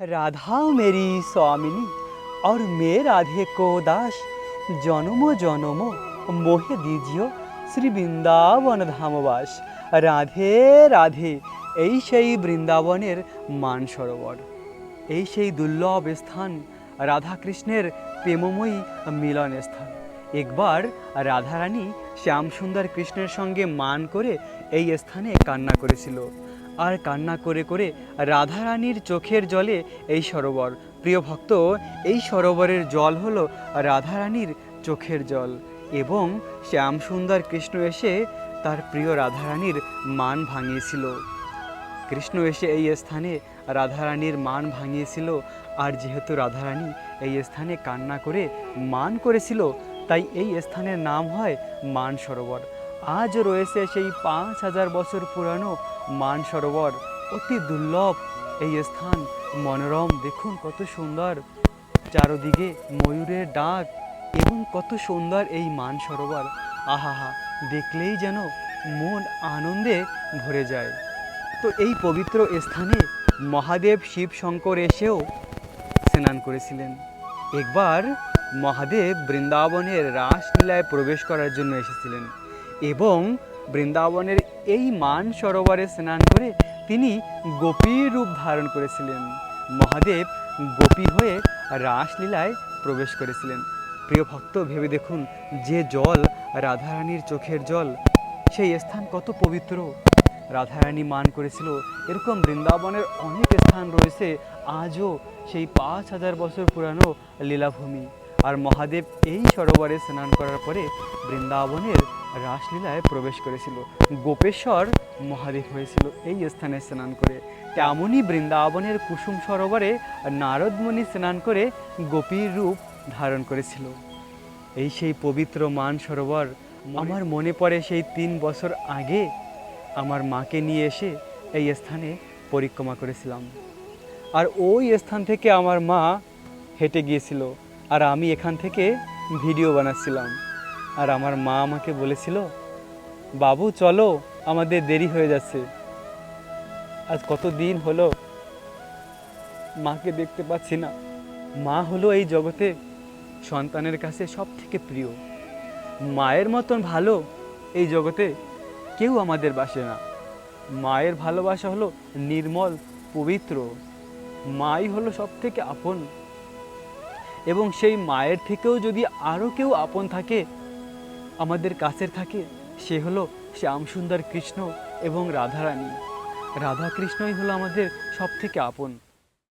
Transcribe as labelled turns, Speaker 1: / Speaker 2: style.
Speaker 1: राधा मेरी स्वामिनी और मैं राधे को दास জনম জনম মোহে দিজিও শ্রী বৃন্দাবন ধামবাস রাধে রাধে এই সেই বৃন্দাবনের মান সরোবর এই সেই দুর্লভ স্থান রাধাকৃষ্ণের প্রেমময়ী মিলন স্থান একবার রাধারানী শ্যামসুন্দর কৃষ্ণের সঙ্গে মান করে এই স্থানে কান্না করেছিল আর কান্না করে করে রাধারানীর চোখের জলে এই সরোবর। প্রিয় ভক্ত, এই সরোবরের জল হলো রাধারানীর চোখের জল এবং শ্যামসুন্দর কৃষ্ণ এসে তার প্রিয় রাধারানীর মান ভাঙিয়েছিল। কৃষ্ণ এসে এই স্থানে রাধারানীর মান ভাঙিয়েছিল আর যেহেতু রাধারানী এই স্থানে কান্না করে মান করেছিল, তাই এই স্থানের নাম হয় মান সরোবর। আজ রয়েছে সেই পাঁচ হাজার বছর পুরানো মান সরোবর। অতি দুর্লভ এই স্থান। মনোরম, দেখুন কত সুন্দর। চারদিকে ময়ূরের ডাক এবং কত সুন্দর এই মান সরোবর। আহাহা, দেখলেই যেন মন আনন্দে ভরে যায়। তো এই পবিত্র স্থানে মহাদেব শিব শঙ্কর এসেও স্নান করেছিলেন। একবার মহাদেব বৃন্দাবনের রাসলীলায় প্রবেশ করার জন্য এসেছিলেন। এবং বৃন্দাবনের এই মান সরোবরে স্নান করে তিনি গোপীর রূপ ধারণ করেছিলেন। মহাদেব গোপী হয়ে রাসলীলায় প্রবেশ করেছিলেন। প্রিয় ভক্ত, ভেবে দেখুন যে জল রাধারানীর চোখের জল, সেই স্থান কত পবিত্র। রাধারানী মান করেছিল, এরকম বৃন্দাবনের অনেক স্থান রয়েছে, আজও সেই পাঁচ হাজার বছর পুরানো লীলাভূমি। আর মহাদেব এই সরোবরে স্নান করার পরে বৃন্দাবনের রাসলীলায় প্রবেশ করেছিল। গোপেশ্বর মহাদেব হয়েছিল এই স্থানে স্নান করে। তেমনই বৃন্দাবনের কুসুম সরোবরে নারদমণি স্নান করে গোপীর রূপ ধারণ করেছিল। এই সেই পবিত্র মান সরোবর আমার মনে পড়ে সেই তিন বছর আগে আমার মাকে নিয়ে এসে এই স্থানে পরিক্রমা করেছিলাম। আর ওই স্থান থেকে আমার মা হেঁটে গিয়েছিল। আর আমি এখান থেকে ভিডিও বানাচ্ছিলাম। আর আমার মা আমাকে বলেছিল, বাবু, চলো, আমাদের দেরি হয়ে যাচ্ছে। আজ কত দিন হলো মাকে দেখতে পাচ্ছি না। মা হলো এই জগতে সন্তানের কাছে সব থেকে প্রিয়। মায়ের মতন ভালো এই জগতে কেউ আমাদের বাসে না। মায়ের ভালোবাসা হলো নির্মল, পবিত্র। মাই হলো সব থেকে আপন। এবং সেই মায়ের থেকেও যদি আরও কেউ আপন থাকে আমাদের কাছে থাকে, সে হলো শ্যামসুন্দর কৃষ্ণ এবং রাধারানী। রাধাকৃষ্ণই হলো আমাদের সব থেকে আপন।